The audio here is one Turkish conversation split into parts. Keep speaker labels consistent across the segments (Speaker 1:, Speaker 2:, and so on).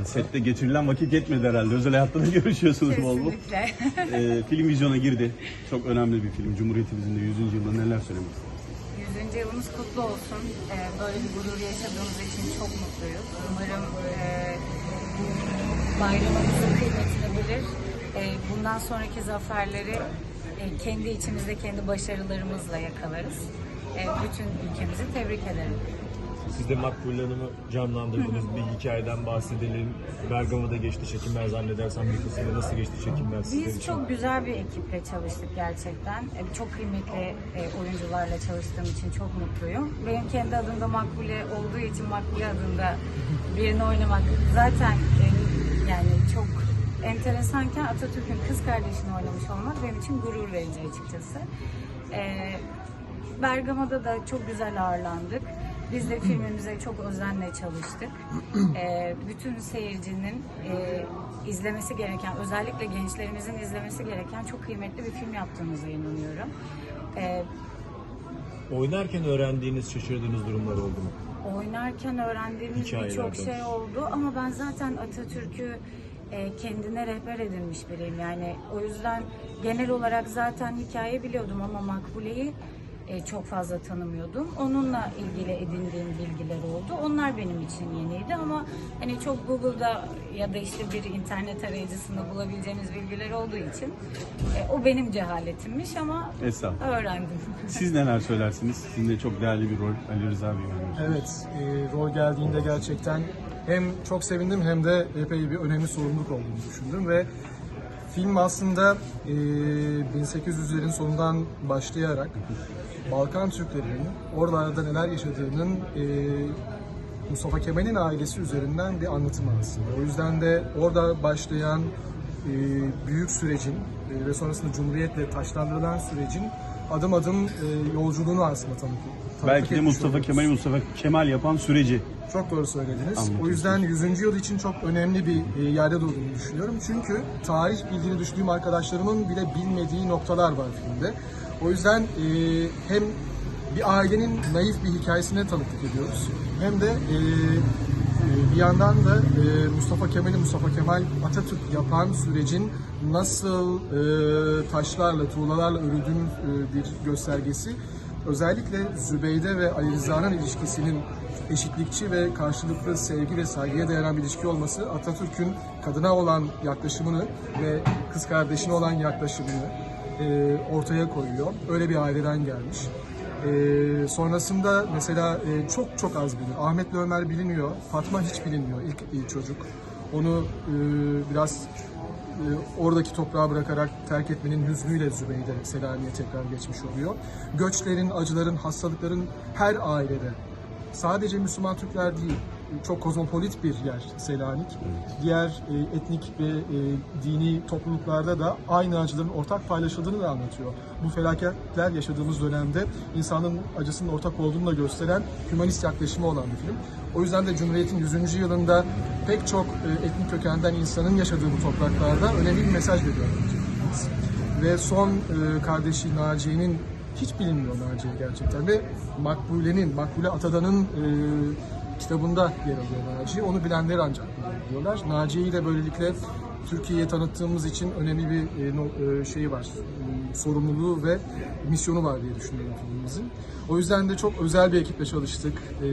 Speaker 1: E, Sette geçirilen vakit yetmedi herhalde. Özel hayatta da görüşüyorsunuz bol bol.
Speaker 2: Kesinlikle.
Speaker 1: E, film vizyona girdi. Çok önemli bir film. Cumhuriyetimizin de 100. yılında neler söylemek istersiniz?
Speaker 2: 100. yılımız kutlu olsun. Ee, böyle bir gurur yaşadığımız için çok mutluyuz. Umarım e, bayramımızın kıymetini bilir. E, bundan sonraki zaferleri e, kendi içimizde, kendi başarılarımızla yakalarız. E, bütün ülkemizi tebrik ederim.
Speaker 3: Siz de Makbule Hanım'ı canlandırdınız. bir hikayeden bahsedelim. Bergama'da geçti çekimler zannedersem bir kısmı. Nasıl geçti çekimler sizler
Speaker 2: Biz
Speaker 3: için?
Speaker 2: çok güzel bir ekiple çalıştık gerçekten. E, Çok kıymetli e, oyuncularla çalıştığım için çok mutluyum. Benim kendi adımda Makbule olduğu için Makbule adında birini oynamak zaten e, yani çok enteresanken Atatürk'ün kız kardeşini oynamış olmak benim için gurur verici açıkçası. Bergama'da da çok güzel ağırlandık. Biz de filmimize çok özenle çalıştık. Ee, bütün seyircinin e, izlemesi gereken, özellikle gençlerimizin izlemesi gereken çok kıymetli bir film yaptığımıza inanıyorum. Ee,
Speaker 3: Oynarken öğrendiğiniz, şaşırdığınız durumlar oldu mu?
Speaker 2: oynarken öğrendiğimiz birçok şey oldu ama ben zaten Atatürk'ü e, kendine rehber edinmiş biriyim. Yani o yüzden genel olarak zaten hikaye biliyordum ama Makbule'yi e, çok fazla tanımıyordum. Onunla ilgili edindiğim bilgiler oldu. Onlar benim için yeniydi ama hani çok Google'da ya da işte bir internet arayıcısında bulabileceğimiz bilgiler olduğu için e, o benim cehaletimmiş ama
Speaker 1: Estağfurullah.
Speaker 2: öğrendim.
Speaker 1: Siz neler söylersiniz? Sizin de çok değerli bir rol Ali Rıza Bey.
Speaker 4: Evet, e, rol geldiğinde gerçekten hem çok sevindim hem de epey bir önemli sorumluluk olduğunu düşündüm ve film aslında e, 1800'lerin sonundan başlayarak Balkan Türklerinin oralarda neler yaşadığının e, Mustafa Kemal'in ailesi üzerinden bir anlatım aslında. O yüzden de orada başlayan e, büyük sürecin e, ve sonrasında Cumhuriyet'le taşlandırılan sürecin adım adım e, yolculuğunu aslında tanık,
Speaker 1: Belki de Mustafa. Kemal'i Mustafa Kemal yapan süreci.
Speaker 4: Çok doğru söylediniz. O yüzden 100. yıl için çok önemli bir e, yerde durduğunu düşünüyorum. Çünkü tarih bildiğini düşündüğüm arkadaşlarımın bile bilmediği noktalar var filmde. O yüzden e, hem bir ailenin naif bir hikayesine tanıklık ediyoruz. Hem de e, bir yandan da e, Mustafa Kemal'i Mustafa Kemal Atatürk yapan sürecin nasıl e, taşlarla, tuğlalarla örüldüğünün e, bir göstergesi. Özellikle Zübeyde ve Ali Rıza'nın ilişkisinin eşitlikçi ve karşılıklı sevgi ve saygıya dayanan bir ilişki olması Atatürk'ün kadına olan yaklaşımını ve kız kardeşine olan yaklaşımını ortaya koyuyor. Öyle bir aileden gelmiş. E, sonrasında mesela e, çok çok az bilinir. Ahmetli Ömer biliniyor, Fatma hiç bilinmiyor ilk çocuk. Onu e, biraz e, oradaki toprağa bırakarak terk etmenin hüznüyle Zübeyde Selanik'e tekrar geçmiş oluyor. Göçlerin, acıların, hastalıkların her ailede sadece Müslüman Türkler değil, çok kozmopolit bir yer Selanik. Diğer e, etnik ve e, dini topluluklarda da aynı acıların ortak paylaşıldığını da anlatıyor. Bu felaketler yaşadığımız dönemde insanın acısının ortak olduğunu da gösteren hümanist yaklaşımı olan bir film. O yüzden de Cumhuriyet'in 100. yılında pek çok e, etnik kökenden insanın yaşadığı bu topraklarda önemli bir mesaj veriyor. Ve son e, kardeşi Naciye'nin hiç bilinmiyor Naciye gerçekten ve Makbule'nin, Makbule Atadan'ın e, kitabında yer alıyor Naciye. Onu bilenler ancak biliyorlar. Naciye'yi de böylelikle Türkiye'ye tanıttığımız için önemli bir e, no- e, şeyi var, e, sorumluluğu ve misyonu var diye düşünüyorum filmimizin. O yüzden de çok özel bir ekiple çalıştık. E,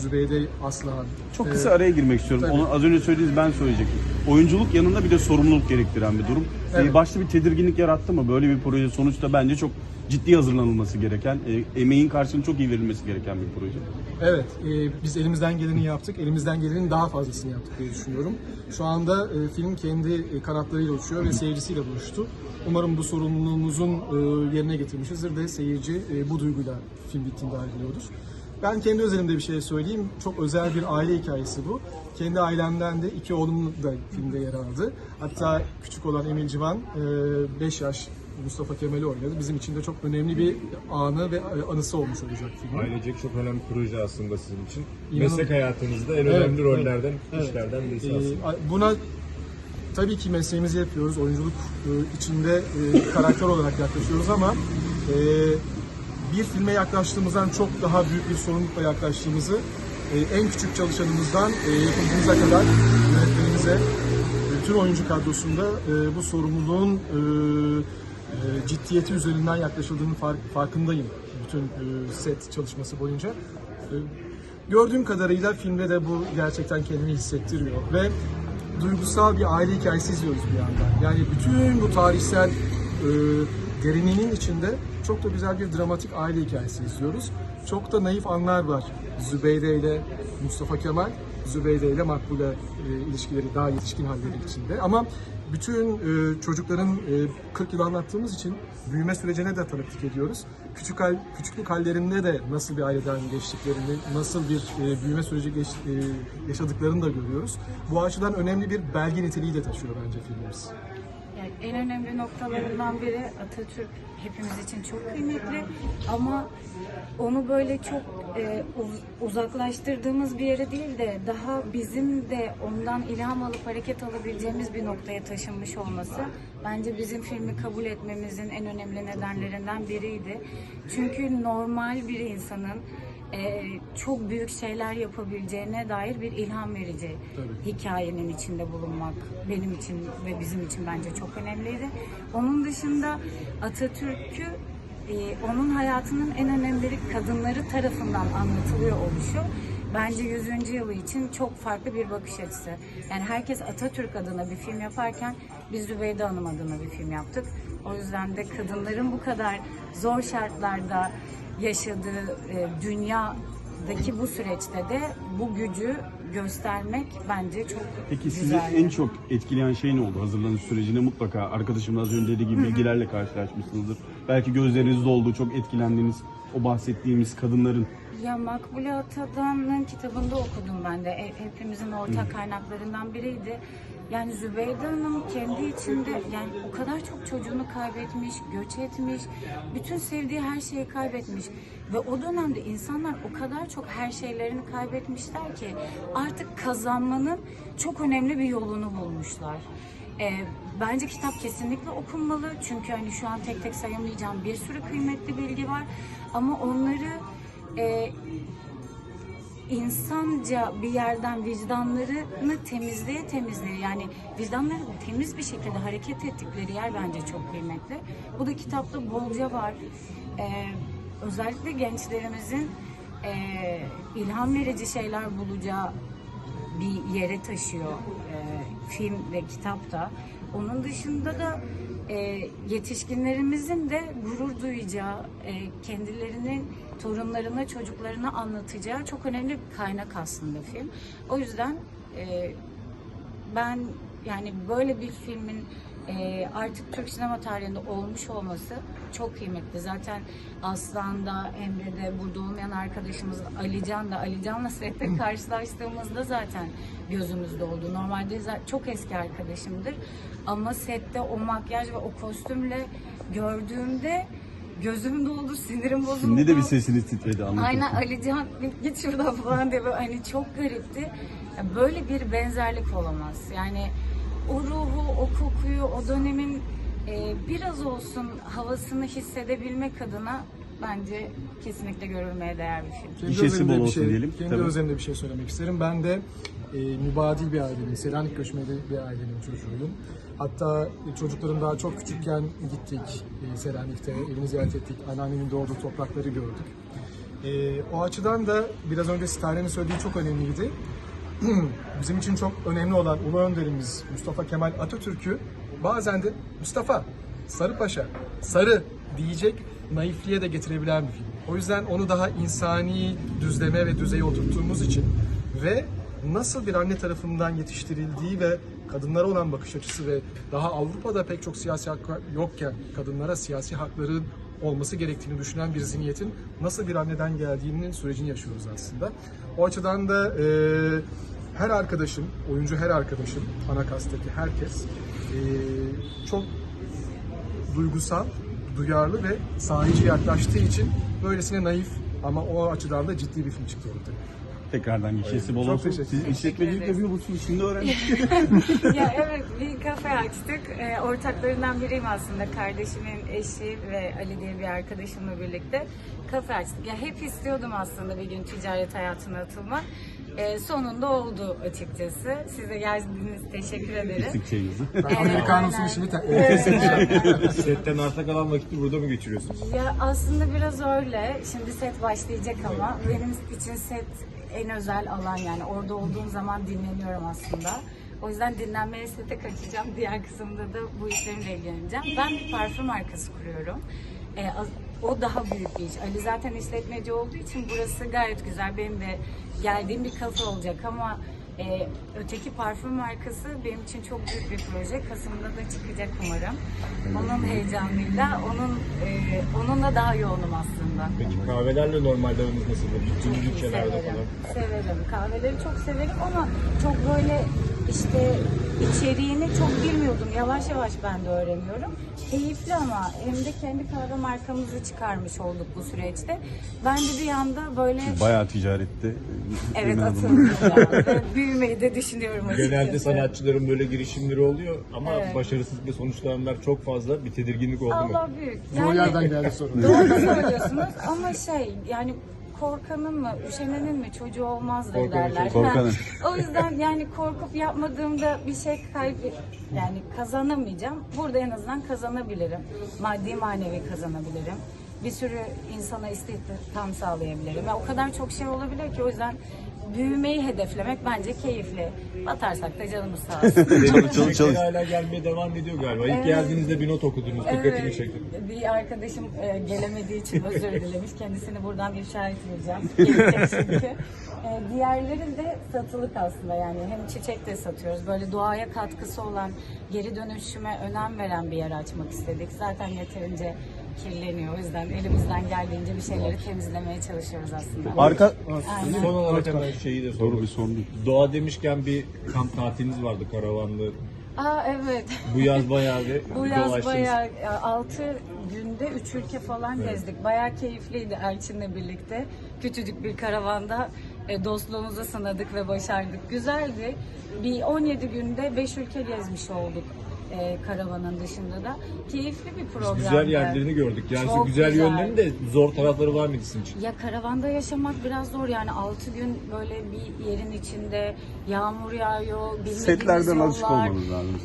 Speaker 4: Zübeyde Aslıhan.
Speaker 1: Çok
Speaker 4: E,
Speaker 1: kısa araya girmek istiyorum.
Speaker 4: tabii.
Speaker 1: Onu az önce söylediğiniz ben söyleyecektim. Oyunculuk yanında bir de sorumluluk gerektiren bir durum.
Speaker 4: Evet.
Speaker 1: Ee, başta bir tedirginlik yarattı mı? Böyle bir proje sonuçta bence çok ciddi hazırlanılması gereken, e, emeğin karşılığının çok iyi verilmesi gereken bir proje.
Speaker 4: Evet, e, biz elimizden geleni yaptık. Elimizden gelenin daha fazlasını yaptık diye düşünüyorum. Şu anda e, film kendi e, kanatlarıyla uçuyor ve seyircisiyle buluştu. Umarım bu sorumluluğumuzun e, yerine getirmişizdir ve seyirci e, bu duyguyla film bittiğinde ayrılıyordur. Ben kendi özelimde bir şey söyleyeyim. Çok özel bir aile hikayesi bu. Kendi ailemden de iki oğlum da filmde yer aldı. Hatta küçük olan Emil Civan 5 yaş Mustafa Kemal'i oynadı. Bizim için de çok önemli bir anı ve e, anısı olmuş olacak filmin.
Speaker 3: Ailecek çok önemli proje aslında sizin için.
Speaker 4: İnan-
Speaker 3: Meslek hayatınızda en
Speaker 4: Evet,
Speaker 3: önemli
Speaker 4: evet,
Speaker 3: rollerden,
Speaker 4: evet.
Speaker 3: işlerden birisi
Speaker 4: Ee,
Speaker 3: aslında.
Speaker 4: buna tabii ki mesleğimizi yapıyoruz. Oyunculuk e, içinde e, karakter olarak yaklaşıyoruz ama e, bir filme yaklaştığımızdan çok daha büyük bir sorumlulukla yaklaştığımızı e, e, en küçük çalışanımızdan e, yapımcımıza kadar yönetmenimize, bütün oyuncu kadrosunda e, bu sorumluluğun e, e, ciddiyeti üzerinden yaklaşıldığının fark- farkındayım bütün e, set çalışması boyunca. E, gördüğüm kadarıyla filmde de bu gerçekten kendini hissettiriyor ve duygusal bir aile hikayesi izliyoruz bir yandan. Yani bütün bu tarihsel e, derinliğinin içinde çok da güzel bir dramatik aile hikayesi izliyoruz. Çok da naif anlar var. Zübeyde ile Mustafa Kemal, Zübeyde ile Makbule e, ilişkileri daha yetişkin halleri içinde. Ama bütün e, çocukların e, 40 yıl anlattığımız için büyüme sürecine de tanıklık ediyoruz. Küçük hal, küçüklük hallerinde de nasıl bir aileden geçtiklerini, nasıl bir e, büyüme süreci geç, e, yaşadıklarını da görüyoruz. Bu açıdan önemli bir belge niteliği de taşıyor bence filmimiz.
Speaker 2: En önemli noktalarından biri Atatürk hepimiz için çok kıymetli ama onu böyle çok e, uz- uzaklaştırdığımız bir yere değil de daha bizim de ondan ilham alıp hareket alabileceğimiz bir noktaya taşınmış olması bence bizim filmi kabul etmemizin en önemli nedenlerinden biriydi. Çünkü normal bir insanın çok büyük şeyler yapabileceğine dair bir ilham verici
Speaker 4: Tabii.
Speaker 2: hikayenin içinde bulunmak benim için ve bizim için bence çok önemliydi. Onun dışında Atatürk'ü e, onun hayatının en önemli kadınları tarafından anlatılıyor oluşu bence 100. yılı için çok farklı bir bakış açısı. Yani herkes Atatürk adına bir film yaparken biz Zübeyde Hanım adına bir film yaptık. O yüzden de kadınların bu kadar zor şartlarda yaşadığı e, dünyadaki bu süreçte de bu gücü göstermek bence çok
Speaker 1: Peki sizi
Speaker 2: güzeldi.
Speaker 1: en çok etkileyen şey ne oldu hazırlanış sürecinde? Mutlaka arkadaşımın az önce dediği gibi bilgilerle karşılaşmışsınızdır. Belki gözleriniz doldu, çok etkilendiğiniz o bahsettiğimiz kadınların
Speaker 2: Ya Makbule Atadan'ın kitabında okudum ben de. E, Hepimizin ortak kaynaklarından biriydi. Yani Zübeyde Hanım kendi içinde yani o kadar çok çocuğunu kaybetmiş, göç etmiş, bütün sevdiği her şeyi kaybetmiş. Ve o dönemde insanlar o kadar çok her şeylerini kaybetmişler ki artık kazanmanın çok önemli bir yolunu bulmuşlar. E, bence kitap kesinlikle okunmalı çünkü hani şu an tek tek sayamayacağım bir sürü kıymetli bilgi var. Ama onları e, insanca bir yerden vicdanlarını temizleye temizleye yani vicdanları temiz bir şekilde hareket ettikleri yer bence çok kıymetli. Bu da kitapta bolca var. E, özellikle gençlerimizin e, ilham verici şeyler bulacağı bir yere taşıyor e, film ve kitapta. Onun dışında da e, yetişkinlerimizin de gurur duyacağı, e, kendilerinin torunlarına, çocuklarına anlatacağı çok önemli bir kaynak aslında film. O yüzden e, ben yani böyle bir filmin e, artık Türk sinema tarihinde olmuş olması çok kıymetli. Zaten Aslan'da, Emre'de, burada olmayan arkadaşımız Alican da, Alican'la sette karşılaştığımızda zaten gözümüz doldu. Normalde çok eski arkadaşımdır. Ama sette o makyaj ve o kostümle gördüğümde gözüm doldu, sinirim bozuldu.
Speaker 1: şimdi de bir sesiniz titredi anlatırken.
Speaker 2: Aynen Alican git şuradan falan diye böyle hani çok garipti. Böyle bir benzerlik olamaz. Yani o ruhu, o kokuyu, o dönemin e, biraz olsun havasını hissedebilmek adına bence kesinlikle görülmeye değer bir film.
Speaker 4: Kendi
Speaker 1: Gişesi
Speaker 4: özelimde
Speaker 1: bol
Speaker 4: bir
Speaker 1: olsun
Speaker 4: şey,
Speaker 1: diyelim.
Speaker 4: Kendi
Speaker 1: Tabii.
Speaker 4: özelimde bir şey söylemek isterim. Ben de e, mübadil bir ailenin, Selanik göçmeni bir ailenin çocuğuyum. Hatta e, çocuklarım daha çok küçükken gittik e, Selanik'te, evini ziyaret ettik, anneannemin doğduğu toprakları gördük. E, o açıdan da biraz önce Stare'nin söylediği çok önemliydi. Bizim için çok önemli olan Ulu Önderimiz Mustafa Kemal Atatürk'ü bazen de Mustafa, Sarı Paşa, Sarı diyecek naifliğe de getirebilen bir film. O yüzden onu daha insani düzleme ve düzeye oturttuğumuz için ve nasıl bir anne tarafından yetiştirildiği ve kadınlara olan bakış açısı ve daha Avrupa'da pek çok siyasi hak yokken kadınlara siyasi hakların olması gerektiğini düşünen bir zihniyetin nasıl bir anneden geldiğinin sürecini yaşıyoruz aslında. O açıdan da e, her arkadaşım, oyuncu her arkadaşım, ana kastaki herkes e, çok duygusal, duyarlı ve sahici yaklaştığı için böylesine naif ama o açıdan da ciddi bir film çıktı ortaya.
Speaker 1: Tekrardan gişesi bol
Speaker 4: Çok
Speaker 1: olsun.
Speaker 4: teşekkür
Speaker 1: Siz
Speaker 4: ederim.
Speaker 1: işletmecilik yapıyor musunuz? Şimdi öğrendik.
Speaker 2: ya evet bir kafe açtık. Ee, ortaklarından biriyim aslında. Kardeşimin eşi ve Ali diye bir arkadaşımla birlikte kafe açtık. Ya hep istiyordum aslında bir gün ticaret hayatına atılmak. Ee, sonunda oldu açıkçası. Size geldiniz teşekkür ederim.
Speaker 1: İstik çayınızı.
Speaker 4: Ben Amerikanos'un te-
Speaker 2: Evet, aynen.
Speaker 3: Setten arta kalan vakiti burada mı geçiriyorsunuz?
Speaker 2: Ya aslında biraz öyle. Şimdi set başlayacak ama benim için set en özel alan yani. Orada olduğum zaman dinleniyorum aslında. O yüzden dinlenmeye sete kaçacağım. Diğer kısımda da bu işlerimle ilgileneceğim. Ben bir parfüm markası kuruyorum. Az- o daha büyük bir iş. Ali zaten işletmeci olduğu için burası gayet güzel. Benim de geldiğim bir kafe olacak ama e, öteki parfüm markası benim için çok büyük bir proje. Kasım'da da çıkacak umarım. Onun heyecanıyla, onun e, onunla daha yoğunum aslında.
Speaker 3: Peki kahvelerle normalde aranız nasıldır? Bütün ülkelerde
Speaker 2: severim.
Speaker 3: falan.
Speaker 2: Severim. Kahveleri çok severim ama çok böyle işte içeriğini çok bilmiyordum. Yavaş yavaş ben de öğreniyorum. Keyifli ama hem de kendi kahve markamızı çıkarmış olduk bu süreçte. Ben de bir anda böyle
Speaker 1: Bayağı ticarette.
Speaker 2: evet
Speaker 1: Emel Hanım.
Speaker 2: atıldım. Ve büyümeyi de düşünüyorum açıkçası.
Speaker 3: Genelde sanatçıların böyle girişimleri oluyor ama
Speaker 2: Evet.
Speaker 3: başarısız ve sonuçlananlar çok fazla. Bir tedirginlik oldu mu?
Speaker 2: Allah büyük.
Speaker 4: Zor yerden geldi soru.
Speaker 2: Doğru söylüyorsunuz ama şey yani korkanın mı, üşenenin mi çocuğu olmaz
Speaker 3: Korkanın
Speaker 2: derler.
Speaker 1: çocuğu. Korkanın.
Speaker 2: O yüzden yani korkup yapmadığımda bir şey kaybı yani kazanamayacağım. Burada en azından kazanabilirim. Maddi manevi kazanabilirim. Bir sürü insana istihdam sağlayabilirim. Ya o kadar çok şey olabilir ki o yüzden büyümeyi hedeflemek bence keyifli. Batarsak da canımız sağ olsun.
Speaker 1: Çalış, çalış, çalış.
Speaker 3: Hala gelmeye devam ediyor galiba. İlk
Speaker 2: Evet.
Speaker 3: geldiğinizde bir not okudunuz. Dikkatimi
Speaker 2: Evet,
Speaker 3: çekti.
Speaker 2: bir arkadaşım e, gelemediği için özür dilemiş. Kendisini buradan ifşa etmeyeceğim. Gelecek çünkü. E, diğerleri de satılık aslında yani hem çiçek de satıyoruz. Böyle doğaya katkısı olan, geri dönüşüme önem veren bir yer açmak istedik. Zaten yeterince kirleniyor. O yüzden elimizden geldiğince bir şeyleri temizlemeye çalışıyoruz aslında.
Speaker 1: Arka...
Speaker 2: Aynen.
Speaker 3: Son olarak hemen şeyi de
Speaker 1: Doğru
Speaker 3: sorayım.
Speaker 1: bir sorun değil.
Speaker 3: Doğa demişken bir kamp tatiliniz vardı karavanlı.
Speaker 2: Aa evet.
Speaker 3: Bu yaz bayağı bir
Speaker 2: Bu yaz
Speaker 3: dolaştınız.
Speaker 2: bayağı 6 günde 3 ülke falan gezdik. Bayağı keyifliydi Elçin'le birlikte. Küçücük bir karavanda e, dostluğumuzu sınadık ve başardık. Güzeldi. Bir 17 günde 5 ülke gezmiş olduk e, karavanın dışında da. Keyifli bir program.
Speaker 3: Güzel yerlerini gördük. Yani
Speaker 2: Çok
Speaker 3: güzel,
Speaker 2: güzel.
Speaker 3: yönlerini de zor tarafları var mıydı sizin için?
Speaker 2: Ya karavanda yaşamak biraz zor yani 6 gün böyle bir yerin içinde yağmur yağıyor, bilmediğiniz
Speaker 1: Setlerden alışık olmanız lazım.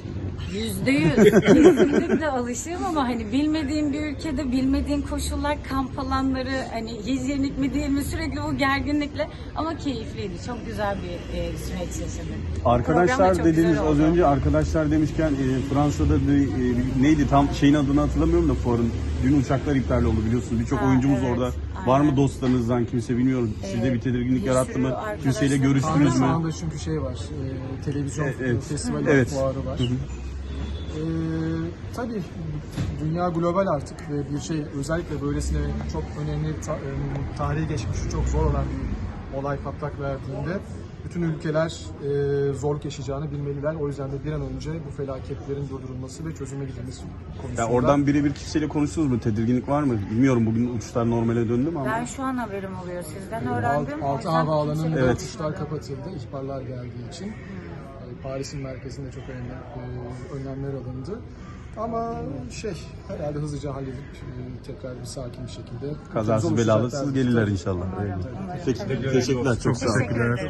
Speaker 2: Yüzde yüz. Kesinlikle alışığım ama hani bilmediğim bir ülkede bilmediğin koşullar, kamp alanları hani hijyenik mi değil mi sürekli o gerginlikle ama keyifliydi. Çok güzel bir e, süreç yaşadık.
Speaker 1: Arkadaşlar dediğiniz az önce arkadaşlar demişken e, Fransa'da bir, e, bir- neydi tam şeyin adını hatırlamıyorum da fuarın dün uçaklar iptal oldu biliyorsunuz. Birçok
Speaker 2: Ha,
Speaker 1: oyuncumuz
Speaker 2: evet,
Speaker 1: orada.
Speaker 2: aynen.
Speaker 1: Var mı dostlarınızdan kimse bilmiyorum. Sizde bir tedirginlik
Speaker 2: bir
Speaker 1: yarattı
Speaker 2: sürü
Speaker 1: mı?
Speaker 2: arkadaşlar-
Speaker 1: Kimseyle
Speaker 2: Kaan
Speaker 1: görüştünüz
Speaker 4: Şu
Speaker 1: mü?
Speaker 4: anda çünkü şey var, e, televizyon
Speaker 1: Evet, evet.
Speaker 4: festivali
Speaker 1: Evet.
Speaker 4: fuarı var. E, tabii dünya global artık ve bir şey özellikle böylesine çok önemli ta- e, tarihi geçmişi çok zor olan bir olay patlak verdiğinde bütün ülkeler e, zorluk yaşayacağını bilmeliler. O yüzden de bir an önce bu felaketlerin durdurulması ve çözüme gidilmesi konusunda.
Speaker 1: Ya oradan birebir kişiyle konuştunuz mu? Tedirginlik var mı? Bilmiyorum bugün uçuşlar normale döndü mü ama.
Speaker 2: Ben şu an haberim oluyor sizden
Speaker 4: Alt,
Speaker 2: öğrendim. O
Speaker 4: altı
Speaker 2: kimseyle
Speaker 1: Evet.
Speaker 4: uçuşlar kapatıldı ihbarlar geldiği için. Yani Paris'in merkezinde çok önemli e, önlemler alındı. Ama şey herhalde hızlıca halledip e, tekrar bir sakin bir şekilde
Speaker 1: Kazasız belasız gelirler inşallah.
Speaker 2: Umarım,
Speaker 1: Evet.
Speaker 2: umarım.
Speaker 1: Teşekkür-
Speaker 2: Tabii.
Speaker 1: Teşekkürler. Çok sağ olun.